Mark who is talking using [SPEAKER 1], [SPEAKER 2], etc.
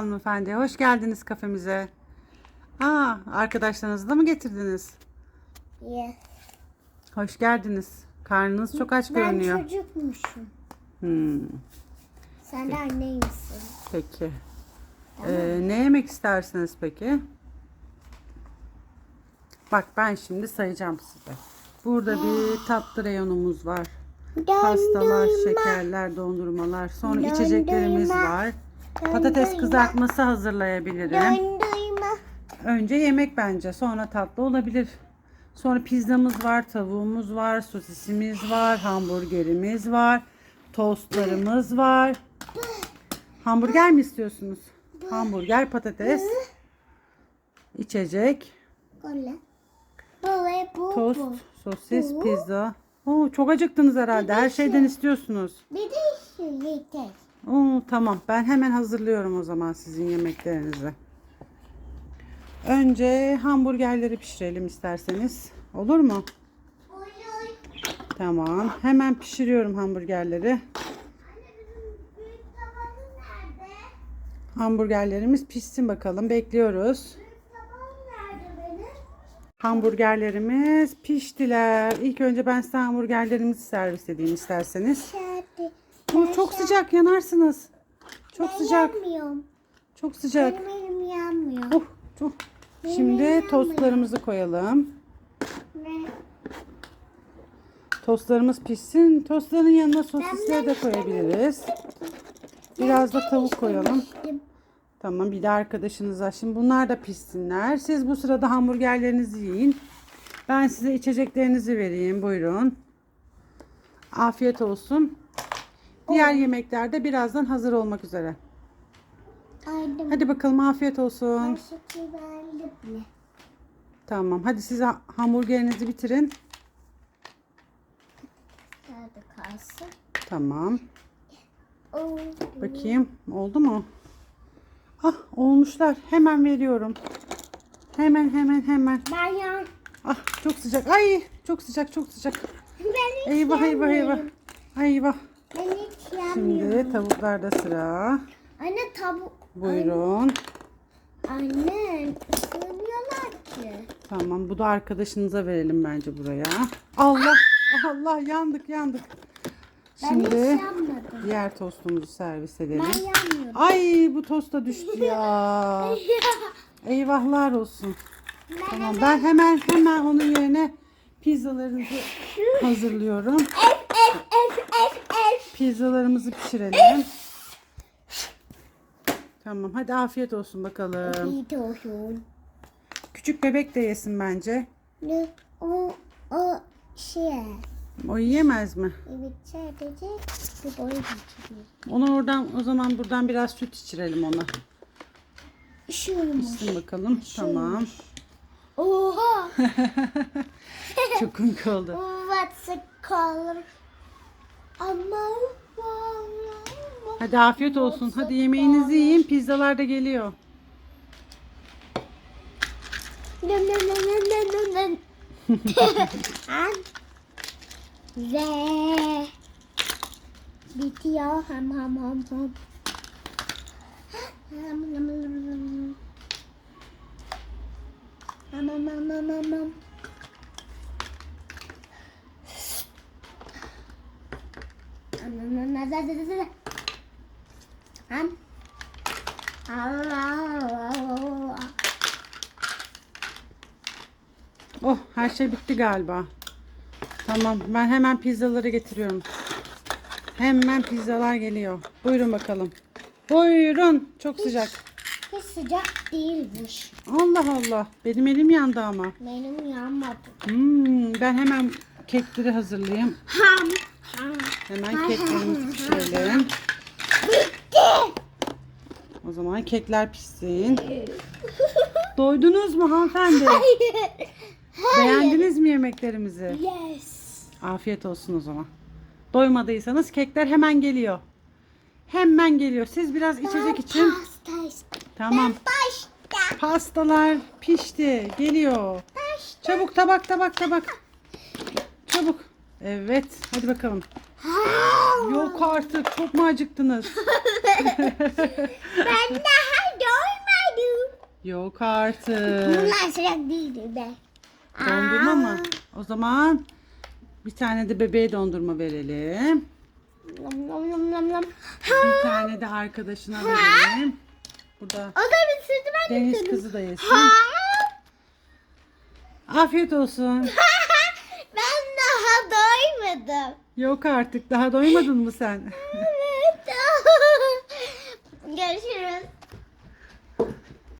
[SPEAKER 1] Hanımefendi hoş geldiniz kafemize. Aa, arkadaşlarınızı da mı getirdiniz?
[SPEAKER 2] Yes.
[SPEAKER 1] Hoş geldiniz. Karnınız çok aç
[SPEAKER 2] Ben
[SPEAKER 1] görünüyor.
[SPEAKER 2] çocukmuşum.
[SPEAKER 1] Hmm,
[SPEAKER 2] Sen de anneymişsin.
[SPEAKER 1] peki. Ee, ne yemek istersiniz peki? Bak ben şimdi sayacağım size. Burada bir tatlı reyonumuz var. Pastalar, şekerler, dondurmalar. Sonra
[SPEAKER 2] Dondurma.
[SPEAKER 1] içeceklerimiz var. Patates kızartması hazırlayabilirim.
[SPEAKER 2] Dondurma.
[SPEAKER 1] Önce yemek bence. Sonra tatlı olabilir. Sonra pizzamız var, tavuğumuz var, sosisimiz var, hamburgerimiz var, tostlarımız var. Hamburger mi istiyorsunuz? Hamburger, patates, içecek,
[SPEAKER 2] Kola. Bu
[SPEAKER 1] tost,
[SPEAKER 2] bu.
[SPEAKER 1] sosis,
[SPEAKER 2] Bu.
[SPEAKER 1] pizza. Oo, çok acıktınız herhalde. Her şeyden istiyorsunuz.
[SPEAKER 2] Bir de şu yeter.
[SPEAKER 1] Oo, tamam. Ben hemen hazırlıyorum o zaman sizin yemeklerinizi. Önce hamburgerleri pişirelim isterseniz. Olur mu?
[SPEAKER 2] Oy.
[SPEAKER 1] Tamam. Hemen pişiriyorum hamburgerleri.
[SPEAKER 2] Anne bizim büyük tabanın nerede?
[SPEAKER 1] Hamburgerlerimiz pişsin bakalım. Bekliyoruz.
[SPEAKER 2] Büyük nerede benim?
[SPEAKER 1] Hamburgerlerimiz piştiler. İlk önce ben size hamburgerlerimizi servis edeyim isterseniz.
[SPEAKER 2] Şarkı.
[SPEAKER 1] Oo, çok sıcak yanarsınız. Çok sıcak.
[SPEAKER 2] Yanmıyorum.
[SPEAKER 1] Çok sıcak.
[SPEAKER 2] Benim elim yanmıyor.
[SPEAKER 1] Oh, oh. Şimdi tostlarımızı koyalım.
[SPEAKER 2] Ve
[SPEAKER 1] Tostlarımız pişsin. Tostların yanına sosisleri de koyabiliriz. Biraz da tavuk koyalım. Tamam bir de arkadaşınıza. Şimdi bunlar da pişsinler. Siz bu sırada hamburgerlerinizi yiyin. Ben size içeceklerinizi vereyim. Buyurun. Afiyet olsun. Diğer yemekler de birazdan hazır olmak üzere.
[SPEAKER 2] Aydım.
[SPEAKER 1] Hadi bakalım afiyet olsun. Tamam. Hadi siz ha- hamburgerinizi bitirin.
[SPEAKER 2] Nerede kalsın?
[SPEAKER 1] Tamam.
[SPEAKER 2] Oo.
[SPEAKER 1] Bakayım. Oldu mu? Ah olmuşlar. Hemen veriyorum. Hemen hemen hemen.
[SPEAKER 2] Ben yan.
[SPEAKER 1] Ah çok sıcak. Ay çok sıcak çok sıcak.
[SPEAKER 2] Ben
[SPEAKER 1] Eyvah eyvah eyvah. Eyvah.
[SPEAKER 2] Ben.
[SPEAKER 1] Şimdi tavuklarda sıra.
[SPEAKER 2] Anne tabu.
[SPEAKER 1] Buyurun.
[SPEAKER 2] Anne ısırmıyorlar ki.
[SPEAKER 1] Tamam bu da arkadaşınıza verelim bence buraya. Allah Allah yandık yandık.
[SPEAKER 2] Ben
[SPEAKER 1] Şimdi
[SPEAKER 2] yanmadım.
[SPEAKER 1] diğer tostumuzu servis edelim.
[SPEAKER 2] Ben yanmıyorum.
[SPEAKER 1] Ay bu tosta düştü ya. Eyvahlar olsun. Tamam ben hemen hemen onun yerine pizzalarınızı hazırlıyorum.
[SPEAKER 2] F.
[SPEAKER 1] Pizzalarımızı pişirelim. Tamam hadi afiyet olsun bakalım.
[SPEAKER 2] İyi olsun.
[SPEAKER 1] Küçük bebek de yesin bence.
[SPEAKER 2] Ne? O o şey.
[SPEAKER 1] O yiyemez mi?
[SPEAKER 2] Evet sadece bu boyu geçiriyor.
[SPEAKER 1] Ona oradan o zaman buradan biraz süt içirelim ona.
[SPEAKER 2] Şuymuş.
[SPEAKER 1] İçsin bakalım. Tamam.
[SPEAKER 2] Oha.
[SPEAKER 1] Çok komik oldu.
[SPEAKER 2] What's it called?
[SPEAKER 1] Hadi afiyet olsun. Hadi yemeğinizi yiyin. Pizzalar da geliyor.
[SPEAKER 2] Ve bitiyor ham. Ham ham ham ham. Ham ham ham ham ham ham. Ham ham ham ham ham ham ham. Ham. Allah.
[SPEAKER 1] Oh her şey bitti galiba. Tamam ben hemen pizzaları getiriyorum. Hemen pizzalar geliyor. Buyurun bakalım. Buyurun. Çok sıcak.
[SPEAKER 2] Hiç sıcak değilmiş.
[SPEAKER 1] Allah Allah. Benim elim yandı ama.
[SPEAKER 2] Benim yanmadı.
[SPEAKER 1] Hmm, ben hemen kekleri hazırlayayım.
[SPEAKER 2] Ham. Ham.
[SPEAKER 1] Hemen keklerimizi pişirelim. O zaman kekler pişsin. Doydunuz mu hanımefendi? Beğendiniz mi yemeklerimizi?
[SPEAKER 2] yes.
[SPEAKER 1] Afiyet olsun o zaman. Doymadıysanız kekler hemen geliyor. Hemen geliyor. Siz biraz içecek için.
[SPEAKER 2] Pasta istedim.
[SPEAKER 1] Tamam.
[SPEAKER 2] Pasta.
[SPEAKER 1] Pastalar pişti. Geliyor. Çabuk tabak tabak tabak. Çabuk. Evet. Hadi bakalım. Yok artık. Çok mu acıktınız?
[SPEAKER 2] Ben de her
[SPEAKER 1] Yok artık.
[SPEAKER 2] Bunlar sıcak değildi be.
[SPEAKER 1] Dondurma mı? O zaman bir tane de bebeğe dondurma verelim. Bir tane de arkadaşına verelim. Burada
[SPEAKER 2] O da bitirdi ben de
[SPEAKER 1] Deniz
[SPEAKER 2] bitirdim.
[SPEAKER 1] kızı da yesin. Afiyet olsun.
[SPEAKER 2] Doymadım.
[SPEAKER 1] Yok artık daha doymadın mı sen?
[SPEAKER 2] Evet. Görüşürüz.